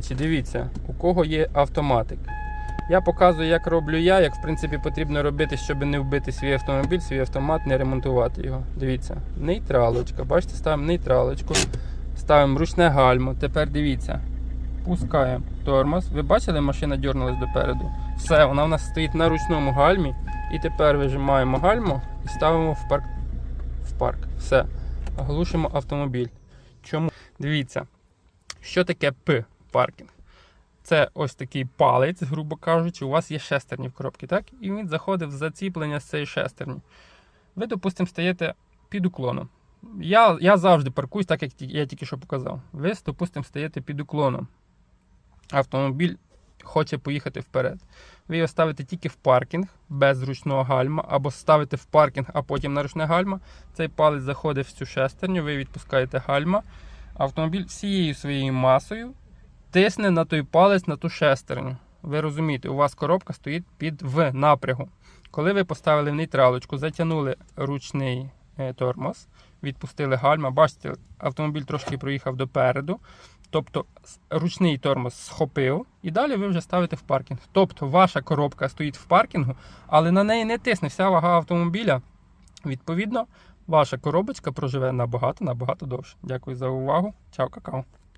Речі, Дивіться, у кого є автоматик. Я показую, як роблю я, як в принципі потрібно робити, щоб не вбити свій автомобіль, свій автомат, не ремонтувати його. Дивіться, нейтралочка. Бачите, ставимо нейтралочку, ставимо ручне гальмо. Тепер дивіться, пускаємо тормоз. Ви бачили, машина дернулась допереду. Все, вона у нас стоїть на ручному гальмі. І тепер вижимаємо гальмо і ставимо в парк. В парк. Все. Глушимо автомобіль. Чому? Дивіться, що таке П паркінг? Це ось такий палець, грубо кажучи, у вас є шестерні в коробці, так? І він заходить в заціплення з цієї шестерні. Ви, допустимо, стаєте під уклоном. Я, я завжди паркуюсь, так як я тільки що показав. Ви, допустимо, стаєте під уклоном. Автомобіль хоче поїхати вперед. Ви його ставите тільки в паркінг без ручного гальма, або ставите в паркінг, а потім на ручне гальма. Цей палець заходить в цю шестерню, ви відпускаєте гальма. Автомобіль всією своєю масою тисне на той палець на ту шестерню. Ви розумієте, у вас коробка стоїть під в напрягу. Коли ви поставили в нейтралочку, затягнули ручний е, тормоз, відпустили гальма, бачите, автомобіль трошки проїхав допереду. Тобто ручний тормоз схопив, і далі ви вже ставите в паркінг. Тобто ваша коробка стоїть в паркінгу, але на неї не тисне вся вага автомобіля. Відповідно, ваша коробочка проживе набагато набагато довше. Дякую за увагу. Чао, какао.